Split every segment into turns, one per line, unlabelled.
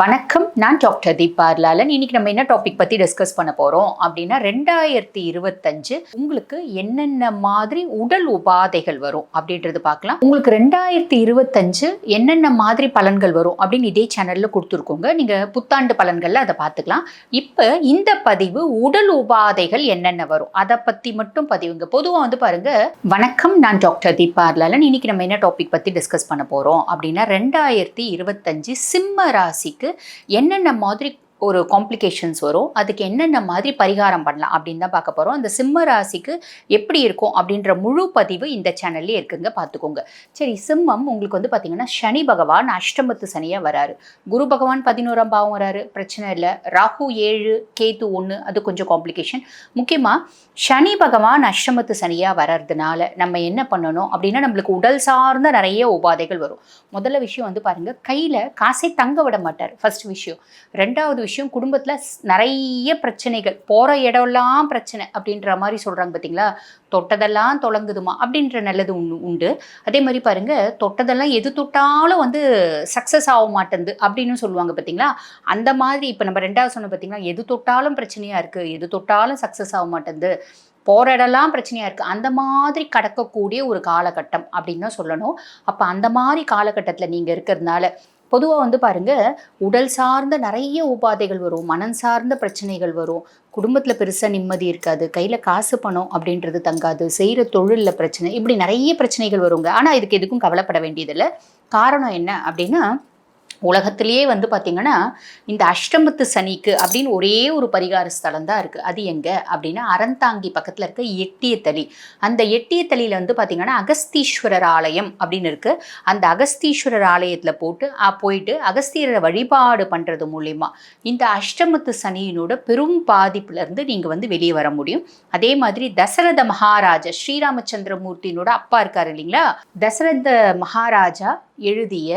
வணக்கம். நான் டாக்டர் தீபா லாலன் இன்னைக்கு நம்ம என்ன டாபிக் பத்தி டிஸ்கஸ் பண்ண போறோம் அப்படின்னா ரெண்டாயிரத்தி இருபத்தஞ்சு உங்களுக்கு என்னென்ன மாதிரி உடல் உபாதைகள் வரும் அப்படின்றது பார்க்கலாம். உங்களுக்கு ரெண்டாயிரத்தி இருபத்தஞ்சு என்னென்ன மாதிரி பலன்கள் வரும் அப்படின்னு இதே சேனல்ல கொடுத்துருக்கோங்க. நீங்க புத்தாண்டு பலன்கள்ல அதை பார்த்துக்கலாம். இப்போ இந்த பதிவு உடல் உபாதைகள் என்னென்ன வரும்? அதை பத்தி மட்டும் பதிவுங்க. பொதுவாக வந்து பாருங்க வணக்கம். நான் டாக்டர் தீபா லாலன் இன்னைக்கு நம்ம என்ன டாபிக் பத்தி டிஸ்கஸ் பண்ண போறோம் அப்படின்னா ரெண்டாயிரத்தி இருபத்தஞ்சு சிம்ம ராசிக்கு என்னென்ன மாதிரி ஒரு காம்ப்ளிகேஷன்ஸ் வரும். அதுக்கு என்னென்ன மாதிரி பரிகாரம் பண்ணலாம் அப்படின்னு தான் பார்க்க போகிறோம் அந்த சிம்ம ராசிக்கு எப்படி இருக்கும் அப்படின்ற முழு பதிவு இந்த சேனல்லே இருக்குங்க. பார்த்துக்கோங்க. சரி சிம்மம் உங்களுக்கு வந்து பார்த்தீங்கன்னா சனி பகவான் அஷ்டமத்து சனியாக வராரு. குரு பகவான் பதினோராம் பாவம் வராரு. பிரச்சனை இல்லை. ராகு ஏழு கேத்து ஒன்று அது கொஞ்சம் காம்ப்ளிகேஷன் முக்கியமாக சனி பகவான் அஷ்டமத்து சனியாக வர்றதுனால நம்ம என்ன பண்ணணும் அப்படின்னா நம்மளுக்கு உடல் சார்ந்த நிறைய உபாதைகள் வரும். முதல்ல விஷயம் வந்து பாருங்கள் கையில் காசை தங்க விட மாட்டார். ஃபர்ஸ்ட் விஷயம். ரெண்டாவது விஷயம் குடும்பத்தில் நிறைய பிரச்சனைகள். போகிற இடம்லாம் பிரச்சனை அப்படின்ற மாதிரி சொல்கிறாங்க பார்த்தீங்களா தொட்டதெல்லாம் தொலங்குதுமா? அப்படின்ற நல்லது ஒன்று உண்டு. அதே மாதிரி பாருங்க தொட்டதெல்லாம் எது தொட்டாலும் வந்து சக்ஸஸ் ஆக மாட்டேங்குது அப்படின்னு சொல்லுவாங்க பார்த்தீங்களா அந்த மாதிரி இப்போ நம்ம ரெண்டாவது சொன்ன பார்த்தீங்களா எது தொட்டாலும் பிரச்சனையாக இருக்குது எது தொட்டாலும் சக்ஸஸ் ஆக மாட்டேங்குது போகிற இடம்லாம் பிரச்சனையாக இருக்குது அந்த மாதிரி கடக்கக்கூடிய ஒரு காலகட்டம் அப்படின்னு தான் சொல்லணும். அப்போ அந்த மாதிரி காலகட்டத்தில் நீங்கள் இருக்கிறதுனால பொதுவாக வந்து பாருங்க உடல் சார்ந்த நிறைய உபாதைகள் வரும் மனம் சார்ந்த பிரச்சனைகள் வரும். குடும்பத்தில் பெருசாக நிம்மதி இருக்காது கையில் காசு பணம் அப்படின்றது தங்காது செய்கிற தொழிலில் பிரச்சனை இப்படி நிறைய பிரச்சனைகள் வருங்க. ஆனால் இதுக்கு எதுக்கும் கவலைப்பட வேண்டியதில்லை. காரணம் என்ன அப்படின்னா உலகத்திலேயே வந்து பார்த்திங்கன்னா இந்த அஷ்டமத்து சனிக்கு அப்படின்னு ஒரே ஒரு பரிகார ஸ்தலம் தான் இருக்குது அது எங்கே? அப்படின்னா அறந்தாங்கி பக்கத்தில் இருக்க எட்டியத்தளி அந்த எட்டியத்தளியில் வந்து பார்த்திங்கன்னா அகஸ்தீஸ்வரர் ஆலயம் அப்படின்னு இருக்குது அந்த அகஸ்தீஸ்வரர் ஆலயத்தில் போட்டு போயிட்டு அகஸ்தீரரை வழிபாடு பண்ணுறது மூலிமா இந்த அஷ்டமத்து சனியினோட பெரும் பாதிப்புலேருந்து நீங்கள் வந்து வெளியே வர முடியும். அதே மாதிரி தசரத மகாராஜா ஸ்ரீராமச்சந்திரமூர்த்தியினோட அப்பா இருக்கார் இல்லைங்களா? தசரத மகாராஜா எழுதிய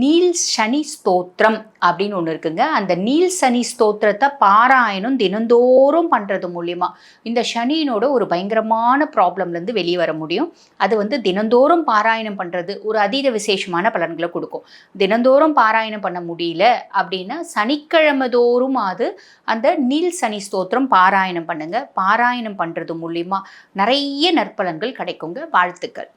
நீல் சனி ஸ்தோத்திரம் அப்படின்னு ஒன்று இருக்குங்க. அந்த நீல் சனி ஸ்தோத்திரத்தை பாராயணம் தினந்தோறும் பண்ணுறது மூலியமாக இந்த சனியினோட ஒரு பயங்கரமான ப்ராப்ளம்லேருந்து வெளியே வர முடியும். அது வந்து தினந்தோறும் பாராயணம் பண்ணுறது ஒரு அதீத விசேஷமான பலன்களை கொடுக்கும். தினந்தோறும் பாராயணம் பண்ண முடியல அப்படின்னா சனிக்கிழமை தோறும் அது அந்த நீல் சனி ஸ்தோத்திரம் பாராயணம் பண்ணுங்கள் பாராயணம் பண்ணுறது மூலியமா நிறைய நற்பலன்கள் கிடைக்குங்க. வாழ்த்துக்கள்.